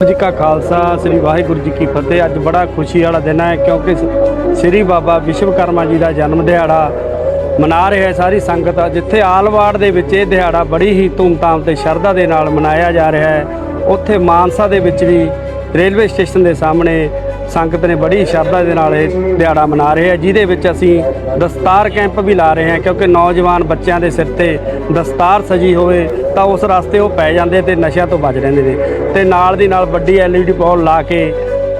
ਜੀ ਕਾ ਖਾਲਸਾ, ਸ੍ਰੀ ਵਾਹਿਗੁਰੂ ਜੀ ਕੀ ਫਤਿਹ। ਅੱਜ ਬੜਾ ਖੁਸ਼ੀ ਵਾਲਾ ਦਿਨ ਹੈ ਕਿਉਂਕਿ ਸ੍ਰੀ ਬਾਬਾ ਵਿਸ਼ਵਕਰਮਾ ਜੀ ਦਾ ਜਨਮ ਦਿਹਾੜਾ ਮਨਾ ਰਿਹਾ ਹੈ ਸਾਰੀ ਸੰਗਤ। ਜਿੱਥੇ ਆਲਵਾੜ ਦੇ ਵਿੱਚ ਇਹ ਦਿਹਾੜਾ ਬੜੀ ਹੀ ਧੂਮਧਾਮ ਤੇ ਸ਼ਰਧਾ ਦੇ ਨਾਲ ਮਨਾਇਆ ਜਾ ਰਿਹਾ ਹੈ। ਉੱਥੇ ਮਾਨਸਾ ਦੇ ਵਿੱਚ ਵੀ ਰੇਲਵੇ ਸਟੇਸ਼ਨ ਦੇ ਸਾਹਮਣੇ ਸੰਗਤ ਨੇ ਬੜੀ ਸ਼ਰਧਾ ਦੇ ਨਾਲ ਇਹ ਦਿਹਾੜਾ ਮਨਾ ਰਹੇ ਹੈ, ਜਿਹਦੇ ਵਿੱਚ ਅਸੀਂ ਦਸਤਾਰ ਕੈਂਪ ਵੀ ਲਾ ਰਹੇ ਹਾਂ ਕਿਉਂਕਿ ਨੌਜਵਾਨ ਬੱਚਿਆਂ ਦੇ ਸਿਰ ਤੇ ਦਸਤਾਰ ਸਜੀ ਹੋਵੇ। ਤਾਂ ਉਸ ਰਸਤੇ ਉਹ ਪੈ ਜਾਂਦੇ ਤੇ ਨਸ਼ਿਆਂ ਤੋਂ ਬਚ ਰਹਿੰਦੇ ਨੇ। ਤੇ ਨਾਲ ਦੀ ਨਾਲ ਵੱਡੀ ਐਲਈਡੀ ਪੌਲ ਲਾ ਕੇ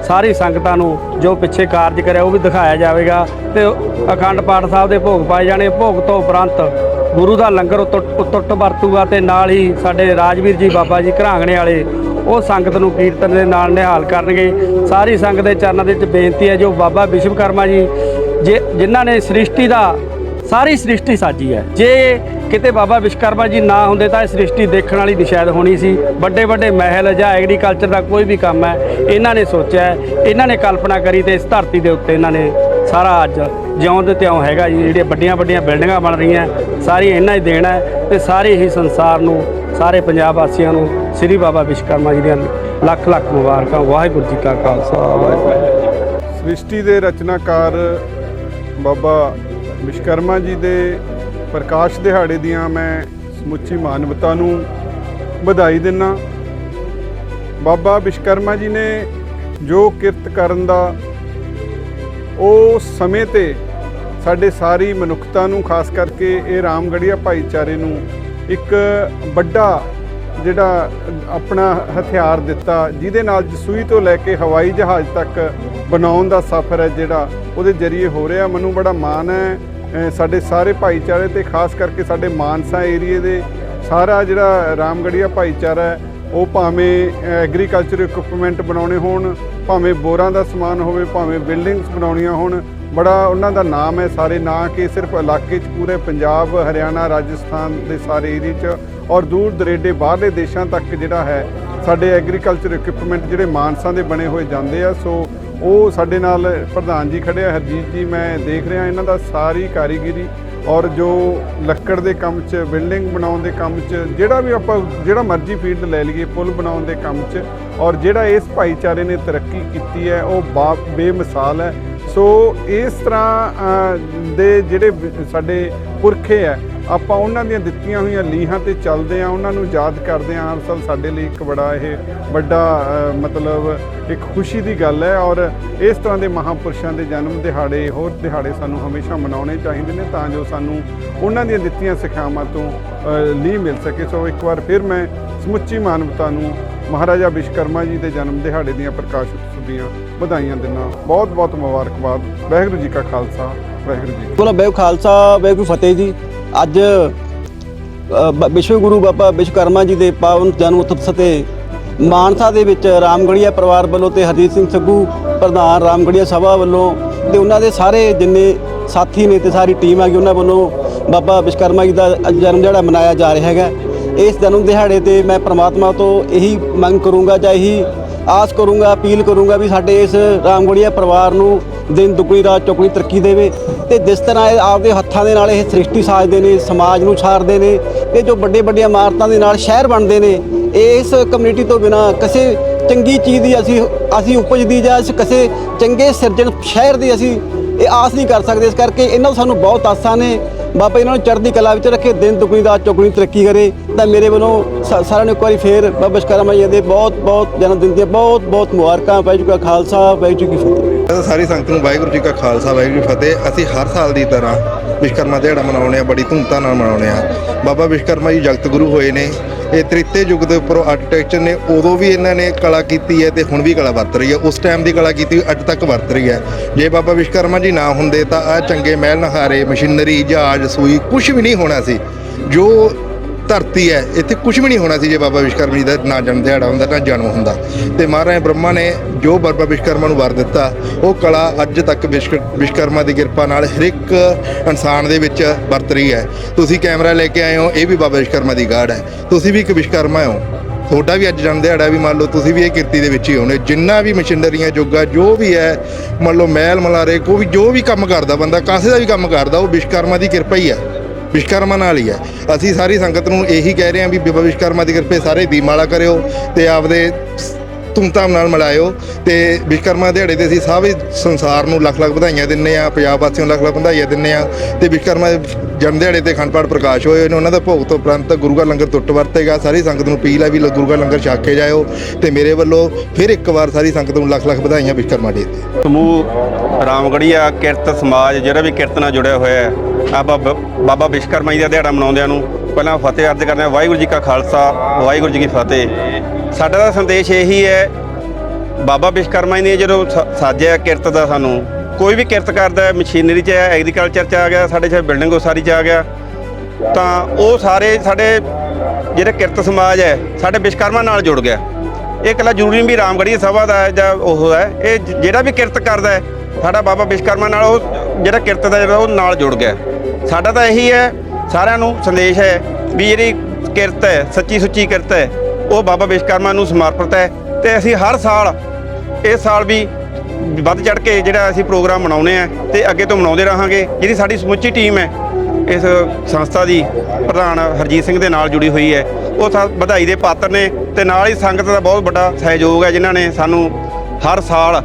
ਸਾਰੀ ਸੰਗਤਾਂ ਨੂੰ ਜੋ ਪਿੱਛੇ ਕਾਰਜ ਕਰਿਆ ਉਹ ਵੀ ਦਿਖਾਇਆ ਜਾਵੇਗਾ। ਤੇ ਅਖੰਡ ਪਾਠ ਸਾਹਿਬ ਦੇ ਭੋਗ ਪਾਏ ਜਾਣੇ। ਭੋਗ ਤੋਂ ਉਪਰੰਤ ਗੁਰੂ ਦਾ ਲੰਗਰ ਉਤਟ ਉਤਟ ਵਰਤੂਗਾ ਤੇ ਨਾਲ ਹੀ ਸਾਡੇ ਰਾਜਵੀਰ ਜੀ, ਬਾਬਾ ਜੀ ਘਰਾਂਗਣੇ ਵਾਲੇ ਉਹ ਸੰਗਤ ਨੂੰ ਕੀਰਤਨ ਦੇ ਨਾਲ ਨਿਹਾਲ ਕਰਨਗੇ। ਸਾਰੀ ਸੰਗਤ ਦੇ ਚਰਨਾਂ ਦੇ ਵਿੱਚ ਬੇਨਤੀ ਹੈ ਜੋ ਬਾਬਾ ਵਿਸ਼ਵਕਰਮਾ ਜੀ, ਜੇ, ਜਿਨ੍ਹਾਂ ਨੇ ਸ੍ਰਿਸ਼ਟੀ ਦਾ ਸਾਰੀ ਸ੍ਰਿਸ਼ਟੀ ਸਾਜੀ ਹੈ। ਜੇ ਕਿਤੇ ਬਾਬਾ ਵਿਸ਼ਵਕਰਮਾ ਜੀ ਨਾ ਹੁੰਦੇ ਤਾਂ ਇਹ ਸ੍ਰਿਸ਼ਟੀ ਦੇਖਣ ਵਾਲੀ ਨਿਸ਼ਾਇਦ ਹੋਣੀ ਸੀ। ਵੱਡੇ ਵੱਡੇ ਮਹਿਲ ਜਾਂ ਐਗਰੀਕਲਚਰ ਦਾ ਕੋਈ ਵੀ ਕੰਮ ਹੈ, ਇਹਨਾਂ ਨੇ ਸੋਚਿਆ ਇਹਨਾਂ ਨੇ ਕਲਪਨਾ ਕਰੀ ਤੇ ਇਸ ਧਰਤੀ ਦੇ ਉੱਤੇ ਇਹਨਾਂ ਨੇ ਸਾਰਾ ਅੱਜ ਜਿਉਂ ਦੇ ਤਿਉਂ ਹੈਗਾ ਜੀ। ਜਿਹੜੀਆਂ ਵੱਡੀਆਂ ਵੱਡੀਆਂ ਬਿਲਡਿੰਗਾਂ ਬਣ ਰਹੀਆਂ, ਸਾਰੀ ਇਹਨਾਂ ਹੀ ਦੇਣਾ ਹੈ ਤੇ ਸਾਰੇ ਹੀ ਸੰਸਾਰ ਨੂੰ, ਸਾਰੇ ਪੰਜਾਬ ਵਾਸੀਆਂ ਨੂੰ ਸ੍ਰੀ ਬਾਬਾ ਵਿਸ਼ਵਕਰਮਾ ਜੀ ਦੀਆਂ ਲੱਖ ਲੱਖ ਮੁਬਾਰਕਾਂ। ਵਾਹਿਗੁਰੂ ਜੀ ਕਾ ਖਾਲਸਾ, ਵਾਹਿਗੁਰੂ ਜੀ ਸ੍ਰਿਸ਼ਟੀ ਦੇ ਰਚਨਾਕਾਰ ਬਾਬਾ ਵਿਸ਼ਕਰਮਾ ਜੀ ਦੇ ਪ੍ਰਕਾਸ਼ ਦਿਹਾੜੇ ਦੀਆਂ ਮੈਂ ਸਮੁੱਚੀ ਮਾਨਵਤਾ ਨੂੰ ਵਧਾਈ ਦਿੰਨਾ। ਬਾਬਾ ਵਿਸ਼ਕਰਮਾ ਜੀ ਨੇ ਜੋ ਕਿਰਤ ਕਰਨ ਦਾ, ਉਹ ਸਮੇਂ ਤੇ ਸਾਡੇ ਸਾਰੀ ਮਨੁੱਖਤਾ ਨੂੰ, ਖਾਸ ਕਰਕੇ ਇਹ ਰਾਮਗੜੀਆ ਭਾਈਚਾਰੇ ਨੂੰ ਇੱਕ ਵੱਡਾ ਜਿਹੜਾ ਆਪਣਾ ਹਥਿਆਰ ਦਿੱਤਾ, ਜਿਹਦੇ ਨਾਲ ਜਸੂਈ ਤੋਂ ਲੈ ਕੇ ਹਵਾਈ ਜਹਾਜ਼ ਤੱਕ ਬਣਾਉਣ ਦਾ ਸਫ਼ਰ ਹੈ ਜਿਹੜਾ ਉਹਦੇ ਜ਼ਰੀਏ ਹੋ ਰਿਹਾ। ਮੈਨੂੰ ਬੜਾ ਮਾਣ ਹੈ। ਸਾਡੇ ਸਾਰੇ ਭਾਈਚਾਰੇ ਤੇ ਖਾਸ ਕਰਕੇ ਸਾਡੇ ਮਾਨਸਾ ਏਰੀਏ ਦੇ ਸਾਰਾ ਜਿਹੜਾ ਰਾਮਗੜੀਆ ਭਾਈਚਾਰਾ ਹੈ, ਉਹ ਭਾਵੇਂ ਐਗਰੀਕਲਚਰ ਇਕਵਿਪਮੈਂਟ ਬਣਾਉਣੇ ਹੋਣ, ਭਾਵੇਂ ਬੋਰਾਂ ਦਾ ਸਮਾਨ ਹੋਵੇ, ਭਾਵੇਂ ਬਿਲਡਿੰਗਸ ਬਣਾਉਣੀਆਂ ਹੋਣ, ਬੜਾ ਉਹਨਾਂ ਦਾ ਨਾਮ ਹੈ ਸਾਰੇ, ਨਾ ਕਿ ਸਿਰਫ ਇਲਾਕੇ 'ਚ ਪੂਰੇ ਪੰਜਾਬ, ਹਰਿਆਣਾ, ਰਾਜਸਥਾਨ ਦੇ ਸਾਰੇ ਏਰੀਏ 'ਚ ਔਰ ਦੂਰ ਦਰੇਡੇ ਬਾਹਰਲੇ ਦੇਸ਼ਾਂ ਤੱਕ ਜਿਹੜਾ ਹੈ, ਸਾਡੇ ਐਗਰੀਕਲਚਰ ਇਕਵਿਪਮੈਂਟ ਜਿਹੜੇ ਮਾਨਸਾ ਦੇ ਬਣੇ ਹੋਏ ਜਾਂਦੇ ਆ, ਸੋ ਉਹ ਸਾਡੇ ਨਾਲ ਪ੍ਰਧਾਨ ਜੀ ਖੜੇ ਆ, ਹਰਜੀਤ ਜੀ, ਮੈਂ ਦੇਖ ਰਿਹਾ ਇਹਨਾਂ ਦਾ ਸਾਰੀ ਕਾਰੀਗਰੀ ਔਰ ਜੋ ਲੱਕੜ ਦੇ ਕੰਮ 'ਚ, ਬਿਲਡਿੰਗ ਬਣਾਉਣ ਦੇ ਕੰਮ 'ਚ, ਜਿਹੜਾ ਵੀ ਆਪਾਂ, ਜਿਹੜਾ ਮਰਜ਼ੀ ਫੀਲਡ ਲੈ ਲਈਏ, ਪੁਲ ਬਣਾਉਣ ਦੇ ਕੰਮ 'ਚ, ਔਰ ਜਿਹੜਾ ਇਸ ਭਾਈਚਾਰੇ ਨੇ ਤਰੱਕੀ ਕੀਤੀ ਹੈ, ਉਹ ਬਾ, ਬੇਮਿਸਾਲ ਹੈ। ਸੋ ਇਸ ਤਰ੍ਹਾਂ ਦੇ ਜਿਹੜੇ ਸਾਡੇ ਪੁਰਖੇ ਹੈ ਆਪਾਂ ਉਹਨਾਂ ਦੀਆਂ ਦਿੱਤੀਆਂ ਹੋਈਆਂ ਲੀਹਾਂ ਤੇ ਚੱਲਦੇ ਆ ਉਹਨਾਂ ਨੂੰ ਯਾਦ ਕਰਦੇ ਆ ਹਰ ਸਾਡੇ ਲਈ ਇੱਕ ਬੜਾ ਇਹ ਵੱਡਾ ਮਤਲਬ ਇੱਕ ਖੁਸ਼ੀ ਦੀ ਗੱਲ ਹੈ ਔਰ ਇਸ ਤਰ੍ਹਾਂ ਦੇ ਮਹਾਪੁਰਸ਼ਾਂ ਦੇ ਜਨਮ ਦਿਹਾੜੇ ਹੋਰ ਦਿਹਾੜੇ ਸਾਨੂੰ ਹਮੇਸ਼ਾ ਮਨਾਉਣੇ ਚਾਹੀਦੇ ਨੇ ਤਾਂ ਜੋ ਸਾਨੂੰ ਉਹਨਾਂ ਦੀਆਂ ਦਿੱਤੀਆਂ ਸਿੱਖਿਆਵਾਂ ਤੋਂ ਅ, ਲੀਹ ਮਿਲ ਸਕੇ। ਸੋ ਇੱਕ ਵਾਰ ਫਿਰ ਮੈਂ ਸਮੁੱਚੀ ਮਾਨਵਤਾ ਨੂੰ ਮਹਾਰਾਜਾ ਵਿਸ਼ਕਰਮਾ ਜੀ ਦੇ ਜਨਮ ਦਿਹਾੜੇ ਦੀਆਂ ਪ੍ਰਕਾਸ਼ ਉਤਸਵ ਦੀਆਂ ਵਧਾਈਆਂ ਦਿੰਦਾ ਬਹੁਤ ਬਹੁਤ ਮੁਬਾਰਕਬਾਦ। ਵਾਹਿਗੁਰੂ ਜੀ ਕਾ ਖਾਲਸਾ ਵਾਹਿਗੁਰੂ ਜੀ ਕੀ ਬੇਵ ਖਾਲਸਾ ਵਾਹਿਗੁਰੂ ਫਤਿਹ ਜੀ। ਅੱਜ ਵਿਸ਼ਵ ਗੁਰੂ ਬਾਬਾ ਵਿਸ਼ਵਕਰਮਾ ਜੀ ਦੇ ਪਾਵਨ ਜਨਮ ਉਤਸਵ ਤੇ ਮਾਨਸਾ ਦੇ ਵਿੱਚ ਰਾਮਗੜੀਆ ਪਰਿਵਾਰ ਵੱਲੋਂ ਤੇ ਹਰਜੀਤ ਸਿੰਘ ਸੱਗੂ ਪ੍ਰਧਾਨ ਰਾਮਗੜੀਆ ਸਭਾ ਵੱਲੋਂ ਤੇ ਉਹਨਾਂ ਦੇ ਸਾਰੇ ਜਿੰਨੇ ਸਾਥੀ ਨੇ ਤੇ ਸਾਰੀ ਟੀਮ ਆ ਗਈ ਉਹਨਾਂ ਵੱਲੋਂ ਬਾਬਾ ਵਿਸ਼ਵਕਰਮਾ ਜੀ ਦਾ ਜਨਮ ਦਿਹਾੜਾ ਮਨਾਇਆ ਜਾ ਰਿਹਾ ਹੈਗਾ। ਇਸ ਜਨਮ ਦਿਹਾੜੇ ਤੇ ਮੈਂ ਪ੍ਰਮਾਤਮਾ ਤੋਂ ਇਹੀ ਮੰਗ ਕਰੂੰਗਾ ਜਾਂ ਇਹੀ ਆਸ ਕਰੂੰਗਾ, ਅਪੀਲ ਕਰੂੰਗਾ ਵੀ ਸਾਡੇ ਇਸ ਰਾਮਗੜੀਆ ਪਰਿਵਾਰ ਨੂੰ ਦਿਨ ਦੁਗਣੀ ਰਾਤ ਚੌਗੁਣੀ ਤਰੱਕੀ ਦੇਵੇ ਤੇ ਜਿਸ ਤਰ੍ਹਾਂ ਇਹ ਆਪਦੇ ਹੱਥਾਂ ਦੇ ਨਾਲ ਇਹ ਸ੍ਰਿਸ਼ਟੀ ਸਾਜਦੇ ਨੇ, ਸਮਾਜ ਨੂੰ ਛਾਰਦੇ ਨੇ ਤੇ ਜੋ ਵੱਡੇ ਵੱਡੀਆਂ ਇਮਾਰਤਾਂ ਦੇ ਨਾਲ ਸ਼ਹਿਰ ਬਣਦੇ ਨੇ ਇਸ ਕਮਿਊਨਿਟੀ ਤੋਂ ਬਿਨਾ ਕਿਸੇ ਚੰਗੀ ਚੀਜ਼ ਦੀ ਅਸੀਂ ਅਸੀਂ ਉਪਜ ਦੀ ਜਾਂ ਕਿਸੇ ਚੰਗੇ ਸਿਰਜਣ ਸ਼ਹਿਰ ਦੀ ਅਸੀਂ ਇਹ ਆਸ ਨਹੀਂ ਕਰ ਸਕਦੇ। ਇਸ ਕਰਕੇ ਇਹਨਾਂ ਤੋਂ ਸਾਨੂੰ ਬਹੁਤ ਆਸਾਂ ਨੇ। ਬਾਬਾ ਇਹਨਾਂ ਨੂੰ ਚੜ੍ਹਦੀ ਕਲਾ ਵਿੱਚ ਰੱਖੇ, ਦਿਨ ਦੁਗਣੀ ਰਾਤ ਚੌਗੁਣੀ ਤਰੱਕੀ ਕਰੇ, ਤਾਂ ਮੇਰੇ ਵੱਲੋਂ ਸਾਰਿਆਂ ਨੂੰ ਇੱਕ ਵਾਰੀ ਫੇਰ ਬਾਬਾ ਵਿਸ਼ਵਕਰਮਾ ਜੀ ਦੇ ਬਹੁਤ ਬਹੁਤ ਜਨਮ ਦਿਨ ਦੀਆਂ ਬਹੁਤ ਬਹੁਤ ਮੁਬਾਰਕਾਂ। ਵਾਹਿਗੁਰੂ ਜੀ ਕਾ ਖਾਲਸਾ, ਵਾਹਿਗੁਰੂ ਜੀ ਕੀ ਫਤਿਹ। ਸਾਰੀ ਸੰਗਤ ਨੂੰ ਵਾਹਿਗੁਰੂ ਜੀ ਕਾ ਖਾਲਸਾ, ਵਾਹਿਗੁਰੂ ਜੀ ਫਤਿਹ। ਅਸੀਂ ਹਰ ਸਾਲ ਦੀ ਤਰ੍ਹਾਂ ਵਿਸ਼ਕਰਮਾ ਦਿਹਾੜਾ ਮਨਾਉਂਦੇ ਆ ਬੜੀ ਧੂਮਧਾਮ ਨਾਲ ਮਨਾਉਂਦੇ ਆ ਬਾਬਾ ਵਿਸ਼ਕਰਮਾ ਜੀ ਜਗਤ ਗੁਰੂ ਹੋਏ ਨੇ। ਇਹ ਤ੍ਰਿਤੇ ਯੁੱਗ ਦੇ ਉੱਪਰ ਆਰਕੀਟੈਕਚਰ ਨੇ, ਉਦੋਂ ਵੀ ਇਹਨਾਂ ਨੇ ਕਲਾ ਕੀਤੀ ਹੈ ਤੇ ਹੁਣ ਵੀ ਕਲਾ ਵਰਤ ਰਹੀ ਹੈ। ਉਸ ਟਾਈਮ ਦੀ ਕਲਾ ਕੀਤੀ ਹੋਈ ਅੱਜ ਤੱਕ ਵਰਤ ਰਹੀ ਹੈ। ਜੇ ਬਾਬਾ ਵਿਸ਼ਕਰਮਾ ਜੀ ਨਾ ਹੁੰਦੇ ਤਾਂ ਆ ਚੰਗੇ ਮਹਿਲ ਨਹਾਰੇ ਮਸ਼ੀਨਰੀ, ਜਹਾਜ਼, ਸੂਈ ਕੁਝ ਵੀ ਨਹੀਂ ਹੋਣਾ ਸੀ। ਜੋ ਧਰਤੀ ਹੈ, ਇੱਥੇ ਕੁਝ ਵੀ ਨਹੀਂ ਹੋਣਾ ਸੀ ਜੇ ਬਾਬਾ ਵਿਸ਼ਵਕਰਮਾ ਜੀ ਦਾ ਨਾ ਜਨਮ ਦਿਹਾੜਾ ਹੁੰਦਾ, ਨਾ ਜਨਮ ਹੁੰਦਾ। ਤੇ ਮਹਾਰਾਜ ਬ੍ਰਹਮਾ ਨੇ ਜੋ ਬਾਬਾ ਵਿਸ਼ਵਕਰਮਾ ਨੂੰ ਵਰ ਦਿੱਤਾ, ਉਹ ਕਲਾ ਅੱਜ ਤੱਕ ਵਿਸ਼ਕ- ਵਿਸ਼ਕਰਮਾ ਦੀ ਕਿਰਪਾ ਨਾਲ ਹਰ ਇੱਕ ਇਨਸਾਨ ਦੇ ਵਿੱਚ ਵਰਤ ਰਹੀ ਹੈ। ਤੁਸੀਂ ਕੈਮਰਾ ਲੈ ਕੇ ਆਏ ਹੋ, ਇਹ ਵੀ ਬਾਬਾ ਵਿਸ਼ਵਕਰਮਾ ਦੀ ਗਾੜ ਹੈ। ਤੁਸੀਂ ਵੀ ਇੱਕ ਵਿਸ਼ਵਕਰਮਾ ਹੋ। ਤੁਹਾਡਾ ਵੀ ਅੱਜ ਜਨਮ ਦਿਹਾੜਾ ਵੀ ਮੰਨ ਲਓ, ਤੁਸੀਂ ਵੀ ਇਹ ਕਿਰਤੀ ਦੇ ਵਿੱਚ ਹੀ ਹੋਣੇ। ਜਿੰਨਾ ਵੀ ਮਸ਼ੀਨਰੀਆਂ, ਜੋਗਾ, ਜੋ ਵੀ ਹੈ, ਮੰਨ ਲਓ ਮਹਿਲ ਮਲਾਰੇ ਕੋਈ ਵੀ, ਜੋ ਵੀ ਕੰਮ ਕਰਦਾ ਬੰਦਾ, ਕਾਸੇ ਦਾ ਵੀ ਕੰਮ ਕਰਦਾ, ਉਹ ਵਿਸ਼ਕਰਮਾ ਦੀ ਕਿਰਪਾ ਹੀ ਹੈ। ਵਿਸ਼ਕਰਮਾ ਨਾਲ ਹੀ ਹੈ। ਅਸੀਂ ਸਾਰੀ ਸੰਗਤ ਨੂੰ ਇਹੀ ਕਹਿ ਰਹੇ ਹਾਂ ਵੀ ਬਾਬਾ ਵਿਸ਼ਕਰਮਾ ਦੀ ਕਿਰਪਾ ਸਾਰੇ ਦੀਪਮਾਲਾ ਕਰਿਓ ਤੇ ਆਪਦੇ ਧੂਮਧਾਮ ਨਾਲ ਮਨਾਇਓ ਤੇ ਵਿਸ਼ਕਰਮਾ ਦਿਹਾੜੇ ਤੇ ਅਸੀਂ ਸਾਰੇ ਸੰਸਾਰ ਨੂੰ ਲੱਖ ਲੱਖ ਵਧਾਈਆਂ ਦਿੰਨੇ ਆ ਪੰਜਾਬ ਵਾਸੀਆਂ ਨੂੰ ਲੱਖ ਲੱਖ ਵਧਾਈਆਂ ਦਿੰਨੇ ਆ ਤੇ ਵਿਸ਼ਕਰਮਾ ਦੇ ਜਨਮ ਦਿਹਾੜੇ ਤੇ ਅਖੰਡ ਪਾਠ ਪ੍ਰਕਾਸ਼ ਹੋਏ ਨੇ, ਉਹਨਾਂ ਦਾ ਭੋਗ ਤੋਂ ਉਪਰੰਤ ਗੁਰੂ ਕਾ ਲੰਗਰ ਟੁੱਟ ਵਰਤੇਗਾ, ਸਾਰੀ ਸੰਗਤ ਨੂੰ ਅਪੀਲ ਹੈ ਵੀ ਗੁਰੂ ਕਾ ਲੰਗਰ ਛਕ ਕੇ ਜਾਇਓ ਤੇ ਮੇਰੇ ਵੱਲੋਂ ਫਿਰ ਇੱਕ ਵਾਰ ਸਾਰੀ ਸੰਗਤ ਨੂੰ ਲੱਖ ਲੱਖ ਵਧਾਈਆਂ ਵਿਸ਼ਕਰਮਾ ਡੇ ਤੇ ਸਮੂਹ ਰਾਮਗੜੀਆ ਕਿਰਤ ਸਮਾਜ, ਜਿਹੜਾ ਵੀ ਕਿਰਤ ਨਾਲ ਜੁੜਿਆ ਹੋਇਆ ਹੈ ਆਪਾਂ ਬ- ਬਾਬਾ ਵਿਸ਼ਕਰਮਾ ਜੀ ਦਾ ਦਿਹਾੜਾ ਮਨਾਉਂਦਿਆਂ ਨੂੰ ਪਹਿਲਾਂ ਫਤਿਹ ਅਰਜ਼ ਕਰਦੇ ਹਾਂ। ਵਾਹਿਗੁਰੂ ਜੀ ਕਾ ਖਾਲਸਾ, ਵਾਹਿਗੁਰੂ ਜੀ ਕੀ ਫਤਿਹ। ਸਾਡਾ ਤਾਂ ਸੰਦੇਸ਼ ਇਹੀ ਹੈ, ਬਾਬਾ ਵਿਸ਼ਕਰਮਾ ਜੀ ਨੇ ਜਦੋਂ ਸ- ਸਾਜਿਆ ਕਿਰਤ ਦਾ ਸਾਨੂੰ, ਕੋਈ ਵੀ ਕਿਰਤ ਕਰਦਾ ਹੈ, ਮਸ਼ੀਨਰੀ 'ਚ ਹੈ ਐਗਰੀਕਲਚਰ 'ਚ ਆ ਗਿਆ, ਸਾਡੇ 'ਚ ਬਿਲਡਿੰਗ ਉਸਾਰੀ 'ਚ ਆ ਗਿਆ, ਤਾਂ ਉਹ ਸਾਰੇ ਸਾਡੇ ਜਿਹੜੇ ਕਿਰਤ ਸਮਾਜ ਹੈ, ਸਾਡੇ ਵਿਸ਼ਕਰਮਾ ਨਾਲ ਜੁੜ ਗਿਆ। ਇਹ ਇਕੱਲਾ ਜ਼ਰੂਰੀ ਵੀ ਰਾਮਗੜ੍ਹੀ ਸਭਾ ਦਾ ਜਾਂ ਉਹ ਹੈ, ਇਹ ਜਿਹੜਾ ਵੀ ਕਿਰਤ ਕਰਦਾ ਹੈ, ਸਾਡਾ ਬਾਬਾ ਵਿਸ਼ਕਰਮਾ ਨਾਲ ਉਹ ਜਿਹੜਾ ਕਿਰਤ ਦਾ ਜਿਹੜਾ ਉਹ ਨਾਲ ਜੁੜ ਗਿਆ। ਸਾਡਾ ਤਾਂ ਇਹੀ ਹੈ, ਸਾਰਿਆਂ ਨੂੰ ਸੰਦੇਸ਼ ਹੈ ਵੀ ਜਿਹੜੀ ਕਿਰਤ ਹੈ, ਸੱਚੀ ਸੁੱਚੀ ਕਿਰਤ ਹੈ, ਉਹ ਬਾਬਾ ਵਿਸ਼ਕਰਮਾ ਨੂੰ ਸਮਰਪਿਤ ਹੈ ਤੇ ਅਸੀਂ ਹਰ ਸਾਲ ਇਸ ਸਾਲ ਵੀ ਵੱਧ ਚੜ ਕੇ ਜਿਹੜਾ ਅਸੀਂ ਪ੍ਰੋਗਰਾਮ ਮਨਾਉਨੇ ਆ ਤੇ ਅੱਗੇ ਤੋਂ ਮਨਾਉਂਦੇ ਰਹਾਂਗੇ। ਜਿਹੜੀ ਸਾਡੀ ਸਮੁੱਚੀ ਟੀਮ ਹੈ, ਇਸ ਸੰਸਥਾ ਦੀ ਪ੍ਰਧਾਨ ਹਰਜੀਤ ਸਿੰਘ ਦੇ ਨਾਲ ਜੁੜੀ ਹੋਈ ਹੈ, ਉਹ ਸਾ- ਵਧਾਈ ਦੇ ਪਾਤਰ ਨੇ ਤੇ ਨਾਲ ਹੀ ਸੰਗਤ ਦਾ ਬਹੁਤ ਵੱਡਾ ਸਹਿਯੋਗ ਹੈ ਜਿਨ੍ਹਾਂ ਨੇ ਸਾਨੂੰ ਹਰ ਸਾਲ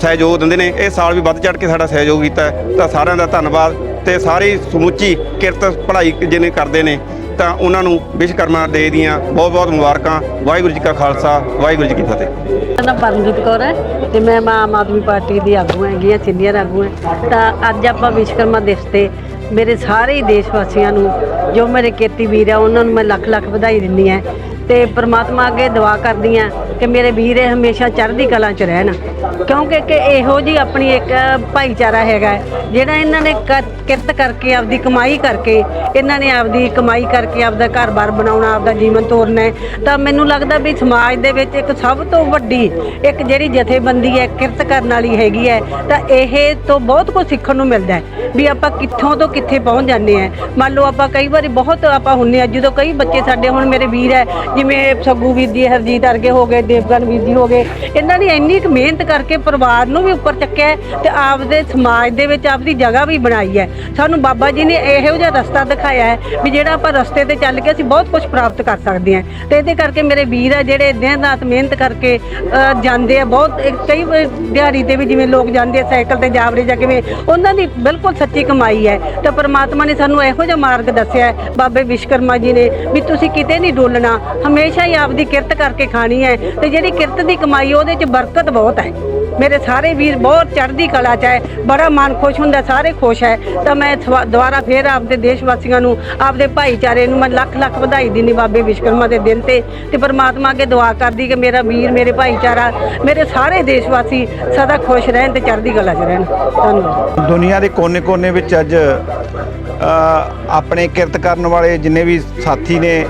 ਸਹਿਯੋਗ ਦਿੰਦੇ ਨੇ। ਇਹ ਸਾਲ ਵੀ ਵੱਧ ਚੜ ਕੇ ਸਾਡਾ ਸਹਿਯੋਗ ਕੀਤਾ ਤਾਂ ਸਾਰਿਆਂ ਦਾ ਧੰਨਵਾਦ। ਤੇ ਸਾਰੀ ਸਮੁੱਚੀ ਕਿਰਤ ਪੜ੍ਹਾਈ ਜਿਹਨੇ ਕਰਦੇ ਨੇ, ਤਾਂ ਉਹਨਾਂ ਨੂੰ ਵਿਸ਼ਵਕਰਮਾ ਡੇ ਦੀਆਂ ਬਹੁਤ ਬਹੁਤ ਮੁਬਾਰਕਾਂ। ਵਾਹਿਗੁਰੂ ਜੀ ਕਾ ਖਾਲਸਾ, ਵਾਹਿਗੁਰੂ ਜੀ ਕੀ ਫਤਿਹ। ਮੇਰਾ ਨਾਮ ਪਰਮਜੀਤ ਕੌਰ ਹੈ ਤੇ ਮੈਂ ਆਮ ਆਦਮੀ ਪਾਰਟੀ ਦੀ ਆਗੂ ਹੈਗੀ ਹਾਂ, ਸੀਨੀਅਰ ਆਗੂ ਹੈ। ਤਾਂ ਅੱਜ ਆਪਾਂ ਵਿਸ਼ਵਕਰਮਾ ਦਿਵਸ ਤੇ ਮੇਰੇ ਸਾਰੇ ਹੀ ਦੇਸ਼ ਵਾਸੀਆਂ ਨੂੰ ਜੋ ਮੇਰੇ ਕੀਤੀ ਵੀਰ ਆ, ਉਹਨਾਂ ਨੂੰ ਮੈਂ ਲੱਖ ਲੱਖ ਵਧਾਈ ਦਿੰਦੀ ਹਾਂ। ਤੇ ਪ੍ਰਮਾਤਮਾ ਅੱਗੇ ਦੁਆ ਕਰਦੀ ਹਾਂ ਕਿ ਮੇਰੇ ਵੀਰ ਇਹ ਹਮੇਸ਼ਾ ਚੜ੍ਹਦੀ ਕਲਾ 'ਚ ਰਹਿਣ। ਕਿਉਂਕਿ ਕਿ ਇਹੋ ਜੀ ਆਪਣੀ ਇੱਕ ਭਾਈਚਾਰਾ ਹੈਗਾ ਜਿਹੜਾ ਇਹਨਾਂ ਨੇ ਕ- ਕਿਰਤ ਕਰਕੇ ਆਪਦੀ ਕਮਾਈ ਕਰਕੇ, ਇਹਨਾਂ ਨੇ ਆਪਦੀ ਕਮਾਈ ਕਰਕੇ ਆਪਦਾ ਘਰ-ਬਾਰ ਬਣਾਉਣਾ, ਆਪਦਾ ਜੀਵਨ ਤੋਰਨਾ ਤਾਂ ਮੈਨੂੰ ਲੱਗਦਾ ਵੀ ਸਮਾਜ ਦੇ ਵਿੱਚ ਇੱਕ ਸਭ ਤੋਂ ਵੱਡੀ, ਇੱਕ ਜਿਹੜੀ ਜਥੇਬੰਦੀ ਹੈ, ਕਿਰਤ ਕਰਨ ਵਾਲੀ ਹੈਗੀ ਹੈ, ਤਾਂ ਇਹ ਤੋਂ ਬਹੁਤ ਕੁਝ ਸਿੱਖਣ ਨੂੰ ਮਿਲਦਾ ਹੈ। ਵੀ ਆਪਾਂ ਕਿੱਥੋਂ ਤੋਂ ਕਿੱਥੇ ਪਹੁੰਚ ਜਾਂਦੇ ਆ ਮੰਨ ਲਓ ਆਪਾਂ ਕਈ ਵਾਰੀ ਬਹੁਤ ਆਪਾਂ ਹੁੰਨੇ ਆ ਜਦੋਂ ਕਈ ਬੱਚੇ ਸਾਡੇ ਹੁਣ ਮੇਰੇ ਵੀਰ ਹੈ ਜਿਵੇਂ ਸੱਗੂ ਵੀਰ ਜੀ, ਹਰਜੀਤ ਅਰਗੇ ਹੋ ਗਏ, ਦੇਵਗਨ ਵੀਰ ਜੀ ਹੋ ਗਏ, ਇਹਨਾਂ ਨੇ ਇੰਨੀ ਕੁ ਮਿਹਨਤ ਕਰਕੇ ਪਰਿਵਾਰ ਨੂੰ ਵੀ ਉੱਪਰ ਚੱਕਿਆ ਹੈ ਤੇ ਆਪਦੇ ਸਮਾਜ ਦੇ ਵਿੱਚ ਆਪਦੀ ਜਗ੍ਹਾ ਵੀ ਬਣਾਈ ਹੈ। ਸਾਨੂੰ ਬਾਬਾ ਜੀ ਨੇ ਇਹੋ ਜਿਹਾ ਰਸਤਾ ਦਿਖਾਇਆ ਹੈ ਵੀ ਜਿਹੜਾ ਆਪਾਂ ਰਸਤੇ ਤੇ ਚੱਲ ਕੇ ਅਸੀਂ ਬਹੁਤ ਕੁਝ ਪ੍ਰਾਪਤ ਕਰ ਸਕਦੇ ਹਾਂ। ਤੇ ਇਹਦੇ ਕਰਕੇ ਮੇਰੇ ਵੀਰ ਆ ਜਿਹੜੇ ਦਿਨ ਰਾਤ ਮਿਹਨਤ ਕਰਕੇ ਜਾਂਦੇ ਆ ਬਹੁਤ ਕਈ ਦਿਹਾੜੀ ਤੇ ਵੀ ਜਿਵੇਂ ਲੋਕ ਜਾਂਦੇ ਆ, ਸਾਈਕਲ ਤੇ ਜਾਵਰੇ ਜਾਂ ਕਿਵੇਂ, ਉਹਨਾਂ ਦੀ ਬਿਲਕੁਲ ਸੱਚੀ ਕਮਾਈ ਹੈ। ਤੇ ਪਰਮਾਤਮਾ ਨੇ ਸਾਨੂੰ ਇਹੋ ਜਿਹਾ ਮਾਰਗ ਦੱਸਿਆ ਬਾਬੇ ਵਿਸ਼ਕਰਮਾ ਜੀ ਨੇ ਵੀ ਤੁਸੀਂ ਕਿਤੇ ਨਹੀਂ ਡੋਲਣਾ ਹਮੇਸ਼ਾ ਹੀ ਆਪਦੀ ਕਿਰਤ ਕਰਕੇ ਖਾਣੀ ਹੈ ਤੇ ਜਿਹੜੀ ਕਿਰਤ ਦੀ ਕਮਾਈ ਉਹਦੇ 'ਚ ਬਰਕਤ ਬਹੁਤ ਹੈ। ਮੇਰੇ ਸਾਰੇ ਵੀਰ ਬਹੁਤ ਚੜ੍ਹਦੀ ਕਲਾ 'ਚ ਹੈ, ਬੜਾ ਮਨ ਖੁਸ਼ ਹੁੰਦਾ, ਸਾਰੇ ਖੁਸ਼ ਹੈ। ਤਾਂ ਮੈਂ ਸਵਾ- ਦੁਬਾਰਾ ਫੇਰ ਆਪਦੇ ਦੇਸ਼ ਵਾਸੀਆਂ ਨੂੰ, ਆਪਦੇ ਭਾਈਚਾਰੇ ਨੂੰ ਮੈਂ ਲੱਖ ਲੱਖ ਵਧਾਈ ਦਿੰਦੀ ਬਾਬੇ ਵਿਸ਼ਕਰਮਾ ਦੇ ਦਿਨ ਤੇ। ਤੇ ਪਰਮਾਤਮਾ ਅੱਗੇ ਦੁਆ ਕਰਦੀ ਕਿ ਮੇਰਾ ਵੀਰ, ਮੇਰੇ ਭਾਈਚਾਰਾ, ਮੇਰੇ ਸਾਰੇ ਦੇਸ਼ ਵਾਸੀ ਸਦਾ ਖੁਸ਼ ਰਹਿਣ ਤੇ ਚੜ੍ਹਦੀ ਕਲਾ 'ਚ ਰਹਿਣ। ਧੰਨਵਾਦ। ਦੁਨੀਆ ਦੇ ਕੋਨੇ-ਕੋਨੇ ਵਿੱਚ ਅੱਜ ਆਪਣੇ ਕਿਰਤ ਕਰਨ ਵਾਲੇ ਜਿੰਨੇ ਵੀ ਸਾਥੀ ਨੇ,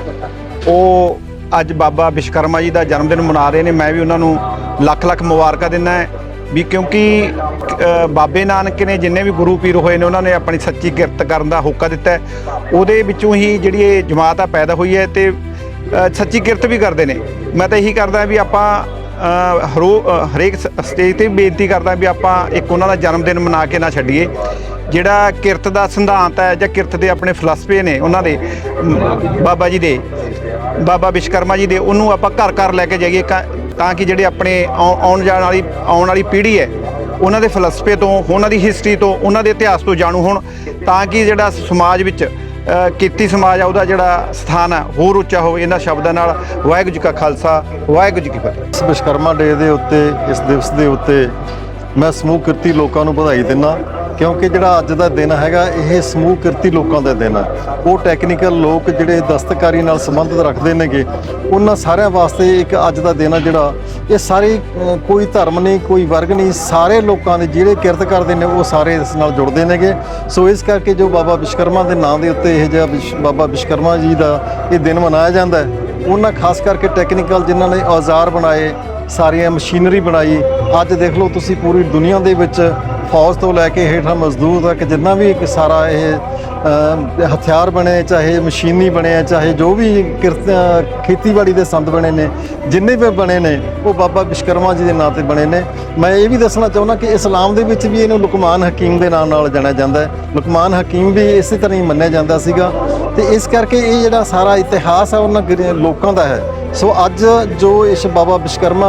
ਉਹ ਅੱਜ ਬਾਬਾ ਵਿਸ਼ਕਰਮਾ ਜੀ ਦਾ ਜਨਮ ਦਿਨ ਮਨਾ ਰਹੇ ਨੇ। ਮੈਂ ਵੀ ਉਹਨਾਂ ਨੂੰ ਲੱਖ-ਲੱਖ ਮੁਬਾਰਕਾਂ ਦਿੰਦਾ ਵੀ ਕਿਉਂਕਿ ਬਾਬੇ ਨਾਨਕ ਨੇ ਜਿੰਨੇ ਵੀ ਗੁਰੂ ਪੀਰ ਹੋਏ ਨੇ, ਉਹਨਾਂ ਨੇ ਆਪਣੀ ਸੱਚੀ ਕਿਰਤ ਕਰਨ ਦਾ ਹੋਕਾ ਦਿੱਤਾ ਉਹਦੇ ਵਿੱਚੋਂ ਹੀ ਜਿਹੜੀ ਇਹ ਜਮਾਤ ਆ ਪੈਦਾ ਹੋਈ ਹੈ ਤੇ ਸੱਚੀ ਕਿਰਤ ਵੀ ਕਰਦੇ ਨੇ। ਮੈਂ ਤਾਂ ਇਹੀ ਕਰਦਾ ਵੀ ਆਪਾਂ ਹਰੋ ਹਰੇਕ ਸ- ਸਟੇਜ ਤੇ ਵੀ ਬੇਨਤੀ ਕਰਦਾ ਵੀ ਆਪਾਂ ਇੱਕ ਉਹਨਾਂ ਦਾ ਜਨਮ ਦਿਨ ਮਨਾ ਕੇ ਨਾ ਛੱਡੀਏ। ਜਿਹੜਾ ਕਿਰਤ ਦਾ ਸਿਧਾਂਤ ਹੈ ਜਾਂ ਕਿਰਤ ਦੇ ਆਪਣੇ ਫਲਸਫੇ ਨੇ ਉਹਨਾਂ ਦੇ ਬਾਬਾ ਜੀ ਦੇ ਬਾਬਾ ਵਿਸ਼ਕਰਮਾ ਜੀ ਦੇ ਉਹਨੂੰ ਆਪਾਂ ਘਰ ਘਰ ਲੈ ਕੇ ਜਾਈਏ ਕ- ਤਾਂ ਕਿ ਜਿਹੜੇ ਆਪਣੇ ਆਉ- ਆਉਣ ਜਾਣ ਵਾਲੀ ਆਉਣ ਵਾਲੀ ਪੀੜ੍ਹੀ ਹੈ ਉਹਨਾਂ ਦੇ ਫਲਸਫੇ ਤੋਂ ਉਹਨਾਂ ਦੀ ਹਿਸਟਰੀ ਤੋਂ ਉਹਨਾਂ ਦੇ ਇਤਿਹਾਸ ਤੋਂ ਜਾਣੂ ਹੋਣ ਤਾਂ ਕਿ ਜਿਹੜਾ ਸਮਾਜ ਵਿੱਚ ਅ, ਕੀਤੀ ਸਮਾਜ ਆ ਉਹਦਾ ਜਿਹੜਾ ਸਥਾਨ ਹੈ ਹੋਰ ਉੱਚਾ ਹੋਵੇ ਇਹਨਾਂ ਸ਼ਬਦਾਂ ਨਾਲ। ਵਾਹਿਗੁਰੂ ਜੀ ਕਾ ਖਾਲਸਾ ਵਾਹਿਗੁਰੂ ਜੀ ਕੀ ਫਤਿਹ। ਇਸ ਵਿਸ਼ਕਰਮਾ ਡੇ ਦੇ ਉੱਤੇ ਇਸ ਦਿਵਸ ਦੇ ਉੱਤੇ ਮੈਂ ਸਮੂਹ ਕਿਰਤੀ ਲੋਕਾਂ ਨੂੰ ਵਧਾਈ ਦਿੰਦਾ। ਕਿਉਂਕਿ ਜਿਹੜਾ ਅੱਜ ਦਾ ਦਿਨ ਹੈਗਾ, ਇਹ ਸਮੂਹ ਕਿਰਤੀ ਲੋਕਾਂ ਦਾ ਦਿਨ ਹੈ ਉਹ ਟੈਕਨੀਕਲ ਲੋਕ ਜਿਹੜੇ ਦਸਤਕਾਰੀ ਨਾਲ ਸੰਬੰਧਿਤ ਰੱਖਦੇ ਨੇਗੇ, ਉਹਨਾਂ ਸਾਰਿਆਂ ਵਾਸਤੇ ਇੱਕ ਅੱਜ ਦਾ ਦਿਨ ਆ ਜਿਹੜਾ, ਇਹ ਸਾਰੇ ਕੋਈ ਧਰਮ ਨਹੀਂ, ਕੋਈ ਵਰਗ ਨਹੀਂ, ਸਾਰੇ ਲੋਕਾਂ ਦੇ ਜਿਹੜੇ ਕਿਰਤ ਕਰਦੇ ਨੇ, ਉਹ ਸਾਰੇ ਇਸ ਨਾਲ ਜੁੜਦੇ ਨੇਗੇ। ਸੋ ਇਸ ਕਰਕੇ ਜੋ ਬਾਬਾ ਵਿਸ਼ਕਰਮਾ ਦੇ ਨਾਂ ਦੇ ਉੱਤੇ ਇਹ ਜਿਹਾ ਵਿਸ਼- ਬਾਬਾ ਵਿਸ਼ਕਰਮਾ ਜੀ ਦਾ ਇਹ ਦਿਨ ਮਨਾਇਆ ਜਾਂਦਾ ਹੈ, ਉਹਨਾਂ ਖਾਸ ਕਰਕੇ ਟੈਕਨੀਕਲ ਜਿਨ੍ਹਾਂ ਨੇ ਔਜ਼ਾਰ ਬਣਾਏ ਸਾਰੀਆਂ ਮਸ਼ੀਨਰੀ ਬਣਾਈ। ਅੱਜ ਦੇਖ ਲਓ ਤੁਸੀਂ ਪੂਰੀ ਦੁਨੀਆ ਦੇ ਵਿੱਚ ਫੌਜ ਤੋਂ ਲੈ ਕੇ ਹੇਠਾਂ ਮਜ਼ਦੂਰ ਤੱਕ ਜਿੰਨਾ ਵੀ ਇੱਕ ਸਾਰਾ ਇਹ ਹਥਿਆਰ ਬਣੇ, ਚਾਹੇ ਮਸ਼ੀਨੀ ਬਣੇ, ਚਾਹੇ ਜੋ ਵੀ ਕਿਰਤ, ਖੇਤੀਬਾੜੀ ਦੇ ਸੰਦ ਬਣੇ ਨੇ, ਜਿੰਨੇ ਵੀ ਬਣੇ ਨੇ, ਉਹ ਬਾਬਾ ਵਿਸ਼ਕਰਮਾ ਜੀ ਦੇ ਨਾਂ ਤੇ ਬਣੇ ਨੇ। ਮੈਂ ਇਹ ਵੀ ਦੱਸਣਾ ਚਾਹੁੰਦਾ ਕਿ ਇਸਲਾਮ ਦੇ ਵਿੱਚ ਵੀ ਇਹਨੂੰ ਲੁਕਮਾਨ ਹਕੀਮ ਦੇ ਨਾਂ ਨਾਲ ਜਾਣਿਆ ਜਾਂਦਾ ਹੈ। ਲੁਕਮਾਨ ਹਕੀਮ ਵੀ ਇਸੇ ਤਰ੍ਹਾਂ ਹੀ ਮੰਨਿਆ ਜਾਂਦਾ ਸੀਗਾ। ਤੇ ਇਸ ਕਰਕੇ ਇਹ ਜਿਹੜਾ ਸਾਰਾ ਇਤਿਹਾਸ ਹੈ ਉਹਨਾਂ ਗਰੀ- ਲੋਕਾਂ ਦਾ ਹੈ। ਸੋ ਅੱਜ ਜੋ ਇਸ ਬਾਬਾ ਵਿਸ਼ਕਰਮਾ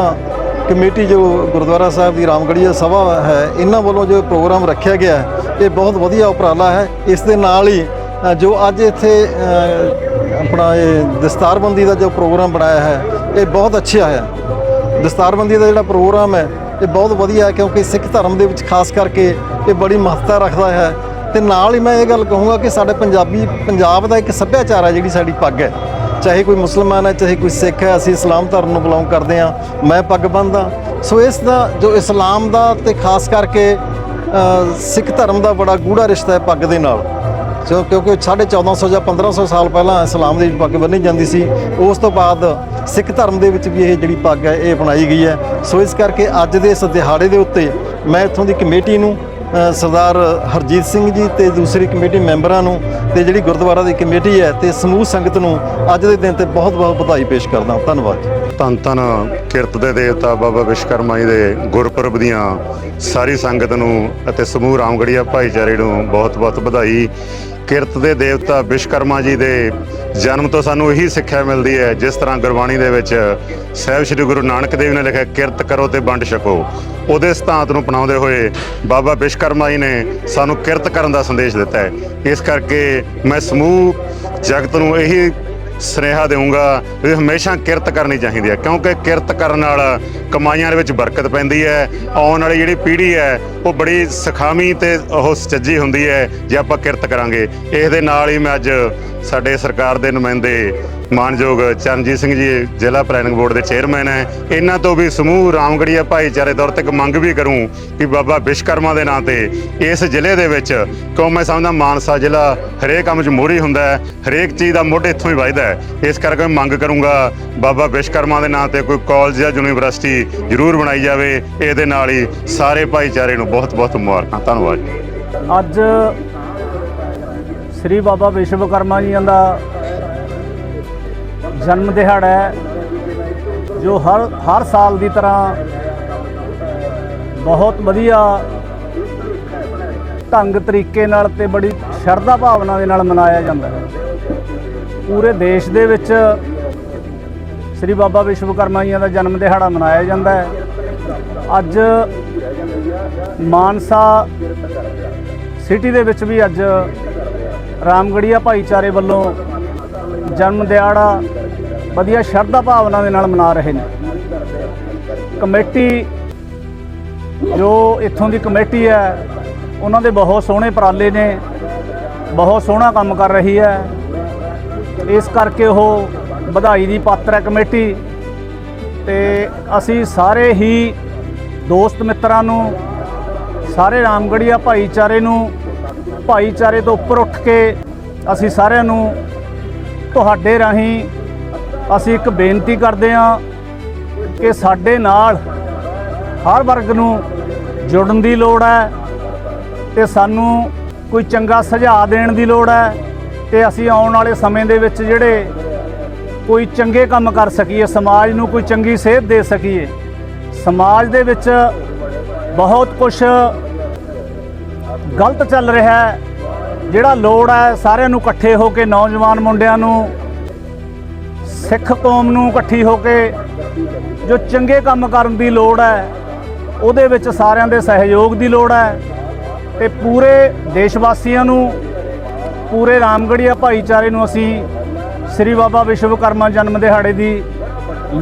ਕਮੇਟੀ ਜੋ ਗੁਰਦੁਆਰਾ ਸਾਹਿਬ ਦੀ ਰਾਮਗੜੀਆ ਸਭਾ ਹੈ, ਇਹਨਾਂ ਵੱਲੋਂ ਜੋ ਪ੍ਰੋਗਰਾਮ ਰੱਖਿਆ ਗਿਆ ਇਹ ਬਹੁਤ ਵਧੀਆ ਉਪਰਾਲਾ ਹੈ। ਇਸ ਦੇ ਨਾਲ ਹੀ ਜੋ ਅੱਜ ਇੱਥੇ ਆਪਣਾ ਇਹ ਦਸਤਾਰਬੰਦੀ ਦਾ ਜੋ ਪ੍ਰੋਗਰਾਮ ਬਣਾਇਆ ਹੈ, ਇਹ ਬਹੁਤ ਅੱਛਾ ਹੈ। ਦਸਤਾਰਬੰਦੀ ਦਾ ਜਿਹੜਾ ਪ੍ਰੋਗਰਾਮ ਹੈ, ਇਹ ਬਹੁਤ ਵਧੀਆ ਹੈ ਕਿਉਂਕਿ ਸਿੱਖ ਧਰਮ ਦੇ ਵਿੱਚ ਖਾਸ ਕਰਕੇ ਇਹ ਬੜੀ ਮਹੱਤਤਾ ਰੱਖਦਾ ਹੈ। ਤੇ ਨਾਲ ਹੀ ਮੈਂ ਇਹ ਗੱਲ ਕਹੂੰਗਾ ਕਿ ਸਾਡੇ ਪੰਜਾਬੀ, ਪੰਜਾਬ ਦਾ ਇੱਕ ਸੱਭਿਆਚਾਰ ਹੈ ਜਿਹੜੀ ਸਾਡੀ ਪੱਗ ਹੈ। ਚਾਹੇ ਕੋਈ ਮੁਸਲਮਾਨ ਹੈ, ਚਾਹੇ ਕੋਈ ਸਿੱਖ ਹੈ, ਅਸੀਂ ਇਸਲਾਮ ਧਰਮ ਨੂੰ ਬਿਲੋਂਗ ਕਰਦੇ ਹਾਂ, ਮੈਂ ਪੱਗ ਬੰਨਦਾ ਸੋ ਇਸ ਦਾ ਜੋ ਇਸਲਾਮ ਦਾ ਤੇ ਖਾਸ ਕਰਕੇ ਸਿੱਖ ਧਰਮ ਦਾ ਬੜਾ ਗੂੜਾ ਰਿਸ਼ਤਾ ਹੈ ਪੱਗ ਦੇ ਨਾਲ। ਸੋ ਕਿਉਂਕਿ 1450 ਜਾਂ 1500 ਸਾਲ ਪਹਿਲਾਂ ਇਸਲਾਮ ਦੇ ਵਿੱਚ ਪੱਗ ਬੰਨੀ ਜਾਂਦੀ ਸੀ, ਉਸ ਤੋਂ ਬਾਅਦ ਸਿੱਖ ਧਰਮ ਦੇ ਵਿੱਚ ਵੀ ਇਹ ਜਿਹੜੀ ਪੱਗ ਹੈ, ਇਹ ਅਪਣਾਈ ਗਈ ਹੈ। ਸੋ ਇਸ ਕਰਕੇ ਅੱਜ ਦੇ ਇਸ ਦਿਹਾੜੇ ਦੇ ਉੱਤੇ ਮੈਂ ਇੱਥੋਂ ਦੀ ਕਮੇਟੀ ਨੂੰ ਸਰਦਾਰ ਹਰਜੀਤ ਸਿੰਘ ਜੀ ਤੇ ਦੂਸਰੀ ਕਮੇਟੀ ਮੈਂਬਰਾਂ ਨੂੰ ਤੇ ਜਿਹੜੀ ਗੁਰਦੁਆਰਾ ਦੀ ਕਮੇਟੀ ਹੈ ਤੇ ਸਮੂਹ ਸੰਗਤ ਨੂੰ ਅੱਜ ਦੇ ਦਿਨ ਤੇ ਬਹੁਤ ਬਹੁਤ ਵਧਾਈ ਪੇਸ਼ ਕਰਦਾ ਧੰਨਵਾਦ ਜੀ। ਧੰਨ ਧੰਨ ਕਿਰਤ ਦੇ ਦੇਵਤਾ ਬਾਬਾ ਵਿਸ਼ਕਰਮਾ ਜੀ ਦੇ ਗੁਰਪੁਰਬ ਦੀਆਂ ਸਾਰੀ ਸੰਗਤ ਨੂੰ ਅਤੇ ਸਮੂਹ ਰਾਮਗੜੀਆ ਭਾਈਚਾਰੇ ਨੂੰ ਬਹੁਤ-ਬਹੁਤ ਵਧਾਈ ਕਿਰਤ ਦੇ ਦੇਵਤਾ ਵਿਸ਼ਕਰਮਾ ਜੀ ਦੇ ਜਨਮ ਤੋਂ ਸਾਨੂੰ ਇਹੀ ਸਿੱਖਿਆ ਮਿਲਦੀ ਹੈ, ਜਿਸ ਤਰ੍ਹਾਂ ਗੁਰਬਾਣੀ ਦੇ ਵਿੱਚ ਸਹਿਬ ਸ੍ਰੀ ਗੁਰੂ ਨਾਨਕ ਦੇਵ ਨੇ ਲਿਖਿਆ, ਕਿਰਤ ਕਰੋ ਤੇ ਵੰਡ ਛਕੋ। ਉਹਦੇ ਸਿਧਾਂਤ ਨੂੰ ਅਪਣਾਉਂਦੇ ਹੋਏ ਬਾਬਾ ਵਿਸ਼ਕਰਮਾ ਜੀ ਨੇ ਸਾਨੂੰ ਕਿਰਤ ਕਰਨ ਦਾ ਸੰਦੇਸ਼ ਦਿੱਤਾ ਹੈ। ਇਸ ਕਰਕੇ ਮੈਂ ਸਮੂਹ ਜਗਤ ਨੂੰ ਇਹੀ ਸੁਨੇਹਾ ਦੇਵਾਂਗਾ ਵੀ ਹਮੇਸ਼ਾ ਕਿਰਤ ਕਰਨੀ ਚਾਹੀਦੀ ਹੈ, ਕਿਉਂਕਿ ਕਿਰਤ ਕਰਨ ਨਾਲ ਕਮਾਈਆਂ ਦੇ ਵਿੱਚ ਬਰਕਤ ਪੈਂਦੀ ਹੈ, ਆਉਣ ਵਾਲੀ ਜਿਹੜੀ ਪੀੜ੍ਹੀ ਹੈ, ਉਹ ਬੜੀ ਸਖਾਮੀ ਤੇ ਉਹ ਸੁਚੱਜੀ ਹੁੰਦੀ ਹੈ ਜੇ ਆਪਾਂ ਕਿਰਤ ਕਰਾਂਗੇ। ਇਸ ਦੇ ਨਾਲ ਹੀ ਮੈਂ ਅੱਜ ਸਾਡੇ ਸਰਕਾਰ ਦੇ ਨੁਮਾਇੰਦੇ ਮਾਨਯੋਗ ਚਰਨਜੀਤ ਸਿੰਘ ਜੀ, ਜ਼ਿਲ੍ਹਾ ਪਲੈਨਿੰਗ ਬੋਰਡ ਦੇ ਚੇਅਰਮੈਨ ਹੈ। ਇਹਨਾਂ ਤੋਂ ਵੀ ਸਮੂਹ ਰਾਮਗੜੀਆ ਭਾਈਚਾਰੇ ਦੌਰ ਤੱਕ ਮੰਗ ਵੀ ਕਰੂੰ ਕਿ ਬਾਬਾ ਵਿਸ਼ਕਰਮਾ ਦੇ ਨਾਂ ਤੇ ਇਸ ਜ਼ਿਲ੍ਹੇ ਦੇ ਵਿੱਚ ਕਿਉਂ ਮੈਂ ਸਮਝਦਾ ਮਾਨਸਾ ਜ਼ਿਲ੍ਹਾ ਹਰੇਕ ਕੰਮ 'ਚ ਮੋਹਰੀ ਹੁੰਦਾ ਹੈ, ਹਰੇਕ ਚੀਜ਼ ਦਾ ਮੁੱਢ ਇੱਥੋਂ ਹੀ ਵੱਜਦਾ ਹੈ। ਇਸ ਕਰਕੇ ਮੈਂ ਮੰਗ ਕਰੂੰਗਾ ਬਾਬਾ ਵਿਸ਼ਕਰਮਾ ਦੇ ਨਾਂ ਤੇ ਕੋਈ ਕਾਲਜ ਜਾਂ ਯੂਨੀਵਰਸਿਟੀ ਜ਼ਰੂਰ ਬਣਾਈ ਜਾਵੇ। ਇਹਦੇ ਨਾਲ ਹੀ ਸਾਰੇ ਭਾਈਚਾਰੇ ਨੂੰ ਬਹੁਤ ਬਹੁਤ ਮੁਬਾਰਕਾਂ। ਧੰਨਵਾਦ ਅੱਜ ਸ੍ਰੀ ਬਾਬਾ ਵਿਸ਼ਵਕਰਮਾ ਜੀ ਦਾ ਜਨਮ ਦਿਹਾੜਾ ਹੈ, ਜੋ ਹਰ ਹਰ ਸਾਲ ਦੀ ਤਰ੍ਹਾਂ ਬਹੁਤ ਵਧੀਆ ਢੰਗ ਤਰੀਕੇ ਨਾਲ ਤੇ ਬੜੀ ਸ਼ਰਧਾ ਭਾਵਨਾ ਦੇ ਨਾਲ ਮਨਾਇਆ ਜਾਂਦਾ ਹੈ। ਪੂਰੇ ਦੇਸ਼ ਦੇ ਵਿੱਚ ਸ੍ਰੀ ਬਾਬਾ ਵਿਸ਼ਵਕਰਮਾ ਜੀ ਦਾ ਜਨਮ ਦਿਹਾੜਾ ਮਨਾਇਆ ਜਾਂਦਾ ਹੈ। ਅੱਜ ਮਾਨਸਾ ਸਿਟੀ ਦੇ ਵਿੱਚ ਵੀ ਅੱਜ ਰਾਮਗੜੀਆ ਭਾਈਚਾਰੇ ਵੱਲੋਂ ਜਨਮ ਦਿਹਾੜਾ ਵਧੀਆ ਸ਼ਰਧਾ ਭਾਵਨਾ ਦੇ ਨਾਲ ਮਨਾ ਰਹੇ ਨੇ। ਕਮੇਟੀ ਜੋ ਇੱਥੋਂ ਦੀ ਕਮੇਟੀ ਹੈ, ਉਹਨਾਂ ਦੇ ਬਹੁਤ ਸੋਹਣੇ ਉਪਰਾਲੇ ਨੇ, ਬਹੁਤ ਸੋਹਣਾ ਕੰਮ ਕਰ ਰਹੀ ਹੈ। ਇਸ ਕਰਕੇ ਉਹ ਵਧਾਈ ਦੀ ਪਾਤਰ ਹੈ ਕਮੇਟੀ। ਤੇ ਅਸੀਂ ਸਾਰੇ ਹੀ ਦੋਸਤ ਮਿੱਤਰਾਂ ਨੂੰ, ਸਾਰੇ ਰਾਮਗੜੀਆ ਭਾਈਚਾਰੇ ਨੂੰ, ਭਾਈਚਾਰੇ ਤੋਂ ਉੱਪਰ ਉੱਠ ਕੇ ਅਸੀਂ ਸਾਰਿਆਂ ਨੂੰ ਤੁਹਾਡੇ ਰਾਹੀਂ ਅਸੀਂ ਇੱਕ ਬੇਨਤੀ ਕਰਦੇ ਹਾਂ ਕਿ ਸਾਡੇ ਨਾਲ ਹਰ ਵਰਗ ਨੂੰ ਜੁੜਨ ਦੀ ਲੋੜ ਹੈ ਤੇ ਸਾਨੂੰ ਕੋਈ ਚੰਗਾ ਸੁਝਾਅ ਦੇਣ ਦੀ ਲੋੜ ਹੈ ਤੇ ਅਸੀਂ ਆਉਣ ਵਾਲੇ ਸਮੇਂ ਦੇ ਵਿੱਚ ਜਿਹੜੇ ਕੋਈ ਚੰਗੇ ਕੰਮ ਕਰ ਸਕੀਏ, ਸਮਾਜ ਨੂੰ ਕੋਈ ਚੰਗੀ ਸੇਧ ਦੇ ਸਕੀਏ, ਸਮਾਜ ਦੇ ਵਿੱਚ ਬਹੁਤ ਕੁਝ ਗਲਤ ਚੱਲ ਰਿਹਾ ਹੈ, ਜਿਹੜਾ ਲੋੜ ਹੈ ਸਾਰਿਆਂ ਨੂੰ ਇਕੱਠੇ ਹੋ ਕੇ, ਨੌਜਵਾਨ ਮੁੰਡਿਆਂ ਨੂੰ ਸਿੱਖ ਕੌਮ ਨੂੰ ਇਕੱਠੀ ਹੋ ਕੇ ਜੋ ਚੰਗੇ ਕੰਮ ਕਰਨ ਦੀ ਲੋੜ ਹੈ, ਉਹਦੇ ਵਿੱਚ ਸਾਰਿਆਂ ਦੇ ਸਹਿਯੋਗ ਦੀ ਲੋੜ ਹੈ ਤੇ ਪੂਰੇ ਦੇਸ਼ ਵਾਸੀਆਂ ਨੂੰ, ਪੂਰੇ ਰਾਮਗੜੀਆ ਭਾਈਚਾਰੇ ਨੂੰ ਅਸੀਂ ਸ੍ਰੀ ਬਾਬਾ ਵਿਸ਼ਵਕਰਮਾ ਜਨਮ ਦਿਹਾੜੇ ਦੀ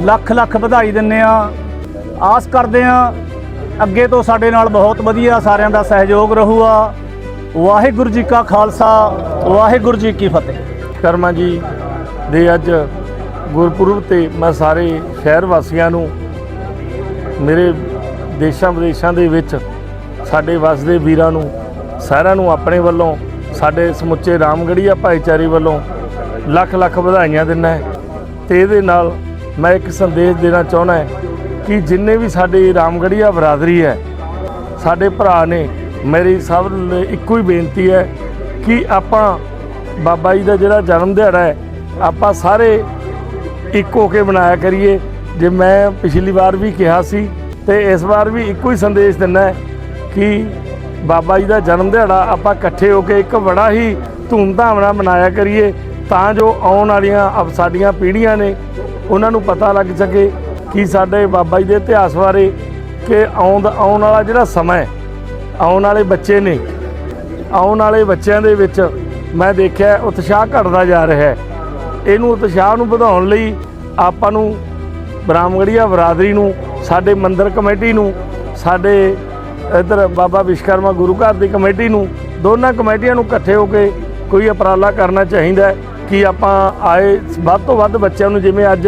ਲੱਖ ਲੱਖ ਵਧਾਈ ਦਿੰਨੇ ਆ ਆਸ ਕਰਦੇ ਆ ਅੱਗੇ ਤੋਂ ਸਾਡੇ ਨਾਲ ਬਹੁਤ ਵਧੀਆ ਸਾਰਿਆਂ ਦਾ ਸਹਿਯੋਗ ਰਹੂਗਾ। ਵਾਹਿਗੁਰੂ ਜੀ ਕਾ ਖਾਲਸਾ, ਵਾਹਿਗੁਰੂ ਜੀ ਕੀ ਫਤਿਹ। ਕਰਮਾ ਜੀ, ਦੇ ਅੱਜ ਗੁਰਪੁਰਬ ਤੇ ਮੈਂ ਸਾਰੇ ਸ਼ਹਿਰ ਵਾਸੀਆਂ ਨੂੰ, ਮੇਰੇ ਦੇਸ਼ਾਂ ਵਿਦੇਸ਼ਾਂ ਦੇ ਵਿੱਚ, ਸਾਡੇ ਵਸਦੇ ਵੀਰਾਂ ਨੂੰ, ਸਾਰਿਆਂ ਨੂੰ ਆਪਣੇ ਵੱਲੋਂ, ਸਾਡੇ ਸਮੁੱਚੇ ਰਾਮਗੜੀਆ ਭਾਈਚਾਰੇ ਵੱਲੋਂ ਲੱਖ ਲੱਖ ਵਧਾਈਆਂ ਦਿੰਦਾ ਤੇ ਇਹਦੇ ਨਾਲ ਮੈਂ ਇੱਕ ਸੰਦੇਸ਼ ਦੇਣਾ ਚਾਹੁੰਦਾ ਹੈ ਕਿ ਜਿੰਨੇ ਵੀ ਸਾਡੇ ਰਾਮਗੜੀਆ ਬਰਾਦਰੀ ਹੈ, ਸਾਡੇ ਭਰਾ ਨੇ, ਮੇਰੀ ਸਭ ਇੱਕੋ ਹੀ ਬੇਨਤੀ ਹੈ ਕਿ ਆਪਾਂ ਬਾਬਾ ਜੀ ਦਾ ਜਿਹੜਾ ਜਨਮ ਦਿਹਾੜਾ ਹੈ, ਆਪਾਂ ਸਾਰੇ ਇੱਕ ਹੋ ਕੇ ਬਣਾਇਆ ਕਰੀਏ, ਜੇ ਮੈਂ ਪਿਛਲੀ ਵਾਰ ਵੀ ਕਿਹਾ ਸੀ ਤੇ ਇਸ ਵਾਰ ਵੀ ਇੱਕੋ ਹੀ ਸੰਦੇਸ਼ ਦਿੰਦਾ ਕਿ ਬਾਬਾ ਜੀ ਦਾ ਜਨਮ ਦਿਹਾੜਾ ਆਪਾਂ ਇਕੱਠੇ ਹੋ ਕੇ ਇੱਕ ਬੜਾ ਹੀ ਧੂਮਧਾਮ ਨਾਲ ਮਨਾਇਆ ਕਰੀਏ, ਤਾਂ ਜੋ ਆਉਣ ਵਾਲੀਆਂ ਅਬ, ਸਾਡੀਆਂ ਪੀੜ੍ਹੀਆਂ ਨੇ ਉਹਨਾਂ ਨੂੰ ਪਤਾ ਲੱਗ ਸਕੇ ਕਿ ਸਾਡੇ ਬਾਬਾ ਜੀ ਦੇ ਇਤਿਹਾਸ ਬਾਰੇ ਕਿ ਆਉਣ ਆਉਣ ਵਾਲਾ ਜਿਹੜਾ ਸਮਾਂ ਆਉਣ ਵਾਲੇ ਬੱਚੇ ਨੇ, ਆਉਣ ਵਾਲੇ ਬੱਚਿਆਂ ਦੇ ਵਿੱਚ ਮੈਂ ਦੇਖਿਆ, ਉਤਸ਼ਾਹ ਘਟਦਾ ਜਾ ਰਿਹਾ ਹੈ। ਇਹਨੂੰ ਉਤਸ਼ਾਹ ਨੂੰ ਵਧਾਉਣ ਲਈ ਆਪਾਂ ਨੂੰ ਬਰਾਮਗੜੀਆ ਬਰਾਦਰੀ ਨੂੰ, ਸਾਡੇ ਮੰਦਰ ਕਮੇਟੀ ਨੂੰ, ਸਾਡੇ ਇੱਧਰ ਬਾਬਾ ਵਿਸ਼ਕਰਮਾ ਗੁਰੂ ਘਰ ਦੀ ਕਮੇਟੀ ਨੂੰ, ਦੋਨਾਂ ਕਮੇਟੀਆਂ ਨੂੰ ਇਕੱਠੇ ਹੋ ਕੇ ਕੋਈ ਉਪਰਾਲਾ ਕਰਨਾ ਚਾਹੀਦਾ ਹੈ ਕਿ ਆਪਾਂ ਆਏ ਵੱਧ ਤੋਂ ਵੱਧ ਬੱਚਿਆਂ ਨੂੰ, ਜਿਵੇਂ ਅੱਜ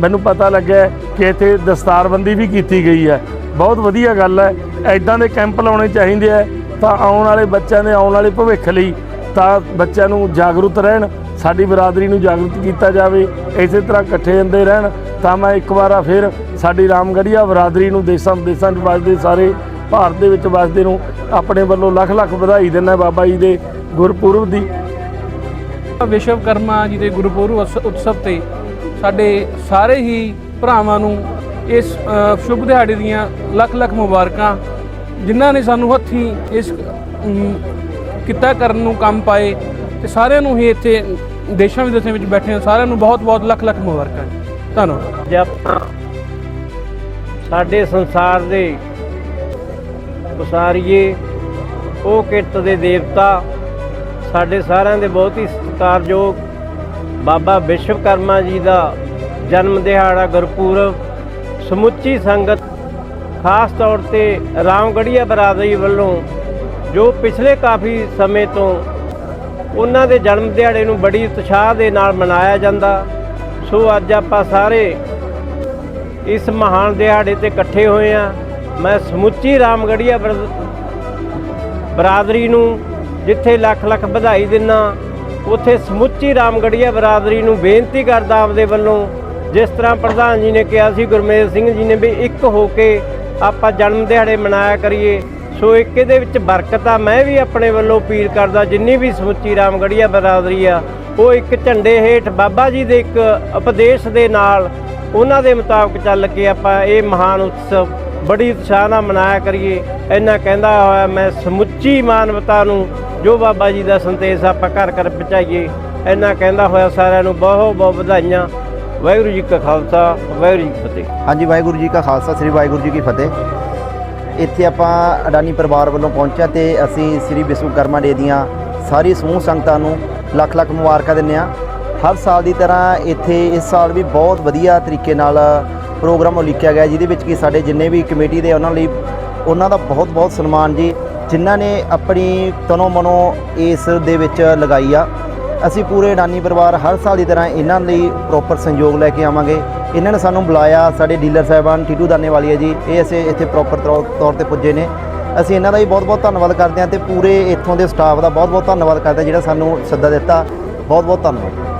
ਮੈਨੂੰ ਪਤਾ ਲੱਗਿਆ ਕਿ ਇੱਥੇ ਦਸਤਾਰਬੰਦੀ ਵੀ ਕੀਤੀ ਗਈ ਹੈ। ਬਹੁਤ ਵਧੀਆ ਗੱਲ ਹੈ ਐਦਾਂ ਦੇ ਕੈਂਪ ਲਾਉਣੇ ਚਾਹੀਦੇ ਆ ਤਾਂ ਆਉਣ ਵਾਲੇ ਬੱਚਿਆਂ ਦੇ ਆਉਣ ਵਾਲੇ ਭਵਿੱਖ ਲਈ ਤਾਂ ਬੱਚਿਆਂ ਨੂੰ ਜਾਗਰੂਕ ਰਹਿਣ ਸਾਡੀ ਬਰਾਦਰੀ ਨੂੰ ਜਾਗਰੂਕ ਕੀਤਾ ਜਾਵੇ, ਇਸੇ ਤਰ੍ਹਾਂ ਇਕੱਠੇ ਹੁੰਦੇ ਰਹਿਣ, ਤਾਂ ਮੈਂ ਇੱਕ ਵਾਰਾ ਫਿਰ ਸਾਡੀ ਰਾਮਗੜੀਆ ਬਰਾਦਰੀ ਨੂੰ ਦੇਸਾਂ ਵਿਦੇਸਾਂ 'ਚ ਵੱਸਦੇ ਸਾਰੇ ਭਾਰਤ ਦੇ ਵਿੱਚ ਵੱਸਦੇ ਨੂੰ ਆਪਣੇ ਵੱਲੋਂ ਲੱਖ ਲੱਖ ਵਧਾਈ ਦਿੰਦਾ ਬਾਬਾ ਜੀ ਦੇ ਗੁਰਪੁਰਬ ਦੀ। ਵਿਸ਼ਵਕਰਮਾ ਜੀ ਦੇ ਗੁਰਪੁਰਬ ਉਤਸ- ਉਤਸਵ ਤੇ ਸਾਡੇ ਸਾਰੇ ਹੀ ਭਰਾਵਾਂ ਨੂੰ ਇਸ ਸ਼ੁਭ ਦਿਹਾੜੇ ਦੀਆਂ ਲੱਖ ਲੱਖ ਮੁਬਾਰਕਾਂ, ਜਿਨ੍ਹਾਂ ਨੇ ਸਾਨੂੰ ਹੱਥੀਂ ਇਸ ਕਿੱਤਾ ਕਰਨ ਨੂੰ ਕੰਮ ਪਾਏ ਤੇ ਸਾਰਿਆਂ ਨੂੰ ਹੀ ਇੱਥੇ ਦੇਸ਼ਾਂ ਵਿਦੇਸ਼ਾਂ ਵਿੱਚ ਬੈਠੇ ਹੋ ਸਾਰਿਆਂ ਨੂੰ ਬਹੁਤ ਬਹੁਤ ਲੱਖ ਲੱਖ ਮੁਬਾਰਕਾਂ ਧੰਨਵਾਦ। ਅੱਜ ਸਾਡੇ ਸੰਸਾਰ ਦੇ ਉਸਾਰੀਏ, ਉਹ ਕਿਰਤ ਦੇ ਦੇਵਤਾ, ਸਾਡੇ ਸਾਰਿਆਂ ਦੇ ਬਹੁਤ ਹੀ ਸਤਿਕਾਰਯੋਗ ਬਾਬਾ ਵਿਸ਼ਵਕਰਮਾ ਜੀ ਦਾ ਜਨਮ ਦਿਹਾੜਾ ਗੁਰਪੁਰਬ, ਸਮੁੱਚੀ ਸੰਗਤ, ਖਾਸ ਤੌਰ ਤੇ ਰਾਮਗੜੀਆ ਬਰਾਦਰੀ ਵੱਲੋਂ, ਜੋ ਪਿਛਲੇ ਕਾਫੀ ਸਮੇਂ ਤੋਂ ਉਹਨਾਂ ਦੇ ਜਨਮ ਦਿਹਾੜੇ ਨੂੰ ਬੜੀ ਉਤਸ਼ਾਹ ਦੇ ਨਾਲ ਮਨਾਇਆ ਜਾਂਦਾ। ਸੋ ਅੱਜ ਆਪਾਂ ਸਾਰੇ ਇਸ ਮਹਾਨ ਦਿਹਾੜੇ ਤੇ ਇਕੱਠੇ ਹੋਏ ਆ ਮੈਂ ਸਮੁੱਚੀ ਰਾਮਗੜੀਆ ਬਰ- ਬਰਾਦਰੀ ਨੂੰ ਜਿੱਥੇ ਲੱਖ ਲੱਖ ਵਧਾਈ ਦਿੰਨਾ, ਉੱਥੇ ਸਮੁੱਚੀ ਰਾਮਗੜੀਆ ਬਰਾਦਰੀ ਨੂੰ ਬੇਨਤੀ ਕਰਦਾ ਆਪਦੇ ਵੱਲੋਂ, ਜਿਸ ਤਰ੍ਹਾਂ ਪ੍ਰਧਾਨ ਜੀ ਨੇ ਕਿਹਾ ਸੀ, ਗੁਰਮੇਲ ਸਿੰਘ ਜੀ ਨੇ ਵੀ ਇੱਕ ਹੋ ਕੇ ਆਪਾਂ ਜਨਮ ਦਿਹਾੜੇ ਮਨਾਇਆ ਕਰੀਏ। ਸੋ ਇੱਕ ਇਹਦੇ ਵਿੱਚ ਬਰਕਤ ਆ। ਮੈਂ ਵੀ ਆਪਣੇ ਵੱਲੋਂ ਅਪੀਲ ਕਰਦਾ, ਜਿੰਨੀ ਵੀ ਸਮੁੱਚੀ ਰਾਮਗੜੀਆ ਬਰਾਦਰੀ ਆ, ਉਹ ਇੱਕ ਝੰਡੇ ਹੇਠ ਬਾਬਾ ਜੀ ਦੇ ਇੱਕ ਉਪਦੇਸ਼ ਦੇ ਨਾਲ ਉਹਨਾਂ ਦੇ ਮੁਤਾਬਕ ਚੱਲ ਕੇ ਆਪਾਂ ਇਹ ਮਹਾਨ ਉਤਸਵ ਬੜੀ ਉਤਸ਼ਾਹ ਨਾਲ ਮਨਾਇਆ ਕਰੀਏ। ਇੰਨਾ ਕਹਿੰਦਾ ਹੋਇਆ, ਮੈਂ ਸਮੁੱਚੀ ਮਾਨਵਤਾ ਨੂੰ ਜੋ ਬਾਬਾ ਜੀ ਦਾ ਸੰਦੇਸ਼ ਆਪਾਂ ਘਰ ਘਰ ਪਹੁੰਚਾਈਏ। ਇੰਨਾ ਕਹਿੰਦਾ ਹੋਇਆ ਸਾਰਿਆਂ ਨੂੰ ਬਹੁਤ ਬਹੁਤ ਵਧਾਈਆਂ। ਵਾਹਿਗੁਰੂ ਜੀ ਕਾ ਖਾਲਸਾ, ਵਾਹਿਗੁਰੂ ਜੀ ਕੀ ਫਤਿਹ। ਹਾਂਜੀ, ਵਾਹਿਗੁਰੂ ਜੀ ਕਾ ਖਾਲਸਾ, ਸ੍ਰੀ ਵਾਹਿਗੁਰੂ ਜੀ ਕੀ ਫਤਿਹ। ਇੱਥੇ ਆਪਾਂ ਅਡਾਨੀ ਪਰਿਵਾਰ ਵੱਲੋਂ ਪਹੁੰਚਿਆ ਤੇ ਅਸੀਂ ਸ੍ਰੀ ਵਿਸ਼ਵਕਰਮਾ ਡੇ ਦੀਆਂ ਸਾਰੀ ਸਮੂਹ ਸੰਗਤਾਂ ਨੂੰ ਲੱਖ ਲੱਖ ਮੁਬਾਰਕਾਂ ਦਿੰਦੇ ਹਾਂ। ਹਰ ਸਾਲ ਦੀ ਤਰ੍ਹਾਂ ਇੱਥੇ ਇਸ ਸਾਲ ਵੀ ਬਹੁਤ ਵਧੀਆ ਤਰੀਕੇ ਨਾਲ ਪ੍ਰੋਗਰਾਮ ਉਲੀਕਿਆ ਗਿਆ, ਜਿਹਦੇ ਵਿੱਚ ਕਿ ਸਾਡੇ ਜਿੰਨੇ ਵੀ ਕਮੇਟੀ ਦੇ ਉਹਨਾਂ ਲਈ ਉਹਨਾਂ ਦਾ ਬਹੁਤ ਬਹੁਤ ਸਨਮਾਨ ਜੀ, ਜਿਨ੍ਹਾਂ ਨੇ ਆਪਣੀ ਤਨੋ ਮਨੋ ਇਸ ਦੇ ਵਿੱਚ ਲਗਾਈ ਆ। ਅਸੀਂ ਪੂਰੇ ਅਡਾਨੀ ਪਰਿਵਾਰ ਹਰ ਸਾਲ ਦੀ ਤਰ੍ਹਾਂ ਇਹਨਾਂ ਲਈ ਪ੍ਰੋਪਰ ਸੰਯੋਗ ਲੈ ਕੇ ਆਵਾਂਗੇ। ਇਹਨਾਂ ਨੇ ਸਾਨੂੰ ਬੁਲਾਇਆ, ਸਾਡੇ ਡੀਲਰ ਸਾਹਿਬਾਨ ਟੀਟੂ ਦਾਨੇ ਜੀ, ਇਹ ਅਸੀਂ ਇੱਥੇ ਪ੍ਰੋਪਰ ਤੌਰ ਤੇ ਪੁੱਜੇ ਨੇ। ਅਸੀਂ ਇਹਨਾਂ ਦਾ ਵੀ ਬਹੁਤ ਬਹੁਤ ਧੰਨਵਾਦ ਕਰਦੇ ਹਾਂ ਤੇ ਪੂਰੇ ਇੱਥੋਂ ਦੇ ਸਟਾਫ ਦਾ ਬਹੁਤ ਬਹੁਤ ਧੰਨਵਾਦ ਕਰਦੇ ਹਾਂ ਜਿਹੜਾ ਸਾਨੂੰ ਸੱਦਾ ਦਿੱਤਾ। ਬਹੁਤ ਬਹੁਤ ਧੰਨਵਾਦ।